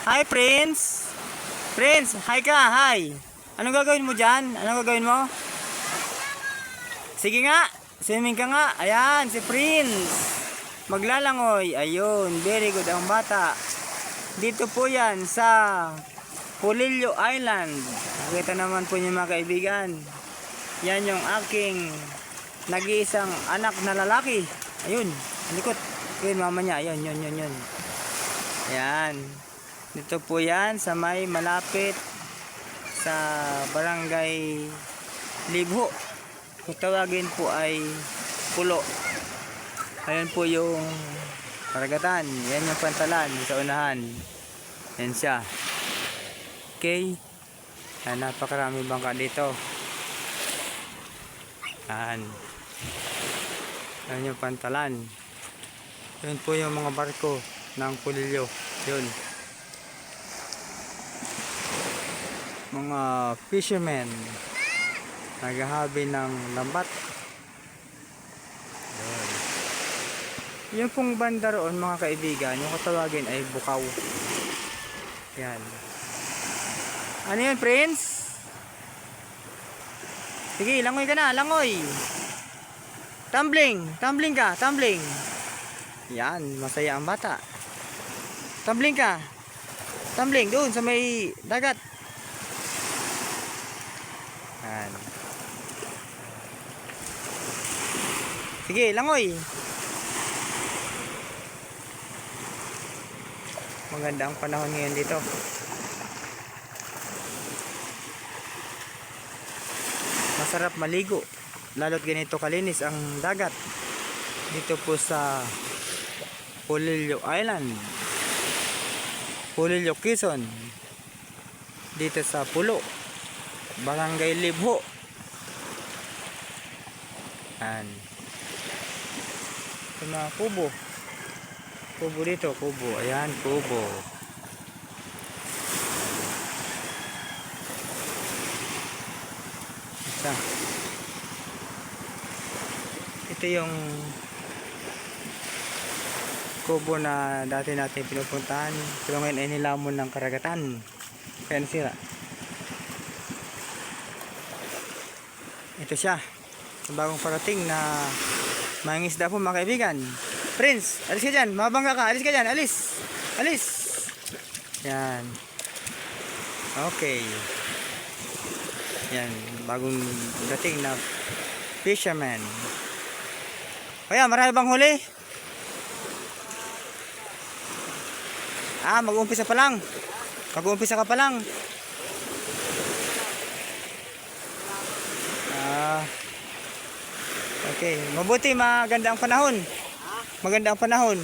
Hi, Prince. Prince, hi ka, hi. Anong gagawin mo dyan? Anong gagawin mo? Sige nga, swimming ka nga. Ayan, si Prince. Maglalangoy. Ayun, very good ang bata. Dito po yan sa Pulillo Island. Nakita naman po niyo mga kaibigan. Yan yung aking nag-iisang anak na lalaki. Ayun, likot. Ayun, mama niya. Ayun, yun, yun, yun. Ayan. Dito po yan sa may malapit sa barangay Libho. Kung po ay Pulo. Ayan po yung karagatan. Yan yung pantalan sa unahan. Yan siya. Okay. Ayan, napakarami bangka dito. Yan. Yan yung pantalan. Yan po yung mga barko ng pulilyo. Yun. Mga fishermen naghahabi ng lambat. Yun. Yung pong banda roon mga kaibigan, yung katawagin ay bukaw. Yan. Ano yun, Prince? Sige, langoy ka na, langoy. Tumbling, tumbling ka, tumbling. Yan, masaya ang bata. Tumbling ka. Tumbling doon sa may dagat. Yan. Sige, langoy. Maganda ang panahon ngayon dito. Masarap maligo. Lalo't ganito kalinis ang dagat. Dito po sa Pulillo Island. Pulillo Quezon. Dito sa Pulo. Barangay Libho. Yan. Ito mga kubo. Kubo dito, kubo. Ayan, kubo. Isa. Ito yung kubo na dati natin pinupuntahan. Pero ngayon ay nilamon ng karagatan. Kaya nasira. Ito siya. Ang bagong parating na mangingisda po mga kaibigan. Prince, alis ka dyan. Mabangga ka. Alis ka dyan. Alis. Alis. Yan. Okay. Yan. Bagong dating na fisherman. Kaya, marami bang huli? Ah, mag-uumpisa pa lang. Mag-uumpisa ka pa lang. Okay, mabuti maganda ang panahon. Maganda ang panahon.